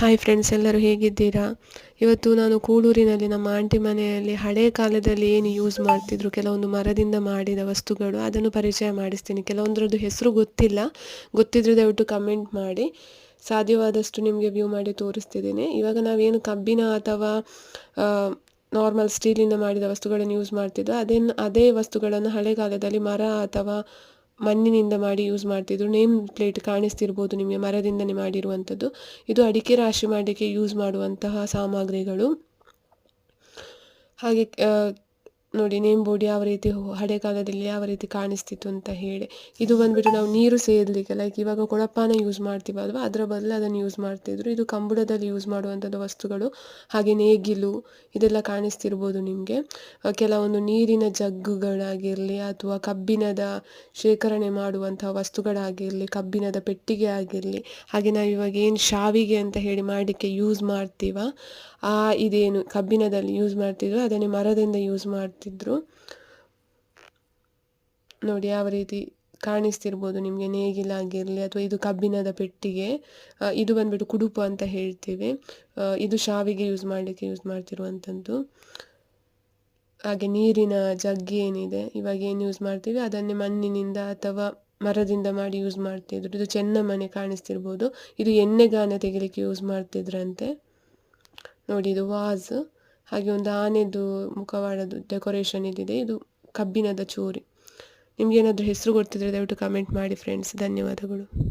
Hi friends ಎಲ್ಲರೂ ಹೇಗಿದ್ದೀರಾ? ಇವತ್ತು ನಾನು ಕೂಳೂರಿನಲ್ಲಿ ನಮ್ಮ ಆಂಟಿ ಮನೆಯಲ್ಲಿ ಹಳೆ ಕಾಲದಲ್ಲಿ ಏನು ಯೂಸ್ ಮಾಡ್ತಿದ್ರು, ಕೆಲವೊಂದು ಮರದಿಂದ ಮಾಡಿದ ವಸ್ತುಗಳು, ಅದನ್ನು ಪರಿಚಯ ಮಾಡಿಸ್ತೀನಿ. ಕೆಲವೊಂದರದ್ದು ಹೆಸರು ಗೊತ್ತಿಲ್ಲ. ಗೊತ್ತಿದ್ರೆ ದಯವಿಟ್ಟು ಕಮೆಂಟ್ ಮಾಡಿ. ಸಾಧ್ಯವಾದಷ್ಟು ನಿಮಗೆ ವ್ಯೂ ಮಾಡಿ ತೋರಿಸ್ತಿದ್ದೀನಿ. ಇವಾಗ ನಾವೇನು ಕಬ್ಬಿನ ಅಥವಾ ನಾರ್ಮಲ್ ಸ್ಟೀಲಿಂದ ಮಾಡಿದ ವಸ್ತುಗಳನ್ನು ಯೂಸ್ ಮಾಡ್ತಿದ್ದೋ ಅದೇನು, ಅದೇ ವಸ್ತುಗಳನ್ನು ಹಳೆ ಕಾಲದಲ್ಲಿ ಮರ ಅಥವಾ ಮಣ್ಣಿನಿಂದ ಮಾಡಿ ಯೂಸ್ ಮಾಡ್ತಿದ್ರು. ನೇಮ್ ಪ್ಲೇಟ್ ಕಾಣಿಸ್ತಿರ್ಬೋದು ನಿಮಗೆ, ಮರದಿಂದನೇ ಮಾಡಿರುವಂಥದ್ದು. ಇದು ಅಡಿಕೆ ರಾಶಿ ಮಾಡಲಿಕ್ಕೆ ಯೂಸ್ ಮಾಡುವಂತಹ ಸಾಮಗ್ರಿಗಳು. ಹಾಗೆ ನೋಡಿ, ನೇಮ್ ಬೋರ್ಡ್ ಯಾವ ರೀತಿ ಹಳೆ ಕಾಲದಲ್ಲಿ ಯಾವ ರೀತಿ ಕಾಣಿಸ್ತಿತ್ತು ಅಂತ ಹೇಳಿ. ಇದು ಬಂದ್ಬಿಟ್ಟು ನಾವು ನೀರು ಸೇದಲಿಕ್ಕೆ ಲೈಕ್ ಇವಾಗ ಕೊಳಪಾನ ಯೂಸ್ ಮಾಡ್ತೀವಲ್ವ? ಅದರ ಬದಲು ಅದನ್ನು ಯೂಸ್ ಮಾಡ್ತಿದ್ರು. ಇದು ಕಂಬಳದಲ್ಲಿ ಯೂಸ್ ಮಾಡುವಂಥದ್ದು ವಸ್ತುಗಳು, ಹಾಗೆ ನೇಗಿಲು, ಇದೆಲ್ಲ ಕಾಣಿಸ್ತಿರ್ಬೋದು ನಿಮಗೆ. ಕೆಲವೊಂದು ನೀರಿನ ಜಗ್ಗುಗಳಾಗಿರಲಿ ಅಥವಾ ಕಬ್ಬಿಣದ ಶೇಖರಣೆ ಮಾಡುವಂಥ ವಸ್ತುಗಳಾಗಿರಲಿ, ಕಬ್ಬಿಣದ ಪೆಟ್ಟಿಗೆ ಆಗಿರಲಿ, ಹಾಗೆ ನಾವು ಇವಾಗ ಏನು ಶಾವಿಗೆ ಅಂತ ಹೇಳಿ ಮಾಡಲಿಕ್ಕೆ ಯೂಸ್ ಮಾಡ್ತೀವ, ಆ ಇದೇನು ಕಬ್ಬಿಣದಲ್ಲಿ ಯೂಸ್ ಮಾಡ್ತಿದ್ರು ಅದನ್ನೇ ಮರದಿಂದ ಯೂಸ್ ಮಾಡ್ತಿದ್ರು ನೋಡಿ ಯಾವ ರೀತಿ ಕಾಣಿಸ್ತಿರ್ಬೋದು ನಿಮಗೆ ನೇಗಿಲಾಗಿರಲಿ ಅಥವಾ ಇದು ಕಬ್ಬಿಣದ ಪೆಟ್ಟಿಗೆ. ಇದು ಬಂದ್ಬಿಟ್ಟು ಕುಡುಪು ಅಂತ ಹೇಳ್ತೀವಿ. ಇದು ಶಾವಿಗೆ ಯೂಸ್ ಮಾಡಲಿಕ್ಕೆ ಯೂಸ್ ಮಾಡ್ತಿರುವಂಥದ್ದು ಹಾಗೆ ನೀರಿನ ಜಗ್ಗಿ ಏನಿದೆ, ಇವಾಗ ಏನು ಯೂಸ್ ಮಾಡ್ತೀವಿ? ಅದನ್ನೇ ಮಣ್ಣಿನಿಂದ ಅಥವಾ ಮರದಿಂದ ಮಾಡಿ ಯೂಸ್ ಮಾಡ್ತಿದ್ರು. ಇದು ಚೆನ್ನ ಮನೆ ಕಾಣಿಸ್ತಿರ್ಬೋದು. ಇದು ಎಣ್ಣೆಗಾನ ತೆಗಿಲಿಕ್ಕೆ ಯೂಸ್ ಮಾಡ್ತಿದ್ರಂತೆ. ನೋಡಿ ಇದು ವಾಸ್. ಹಾಗೆ ಒಂದು ಆನೆದು ಮುಖವಾಡದು ಡೆಕೋರೇಷನ್ ಇದಿದೆ ಇದು ಕಬ್ಬಿಣದ ಚೂರಿ. ನಿಮ್ಗೆ ಏನಾದರೂ ಹೆಸರು ಗೊತ್ತಿದ್ರೆ ದಯವಿಟ್ಟು ಕಮೆಂಟ್ ಮಾಡಿ ಫ್ರೆಂಡ್ಸ್ ಧನ್ಯವಾದಗಳು.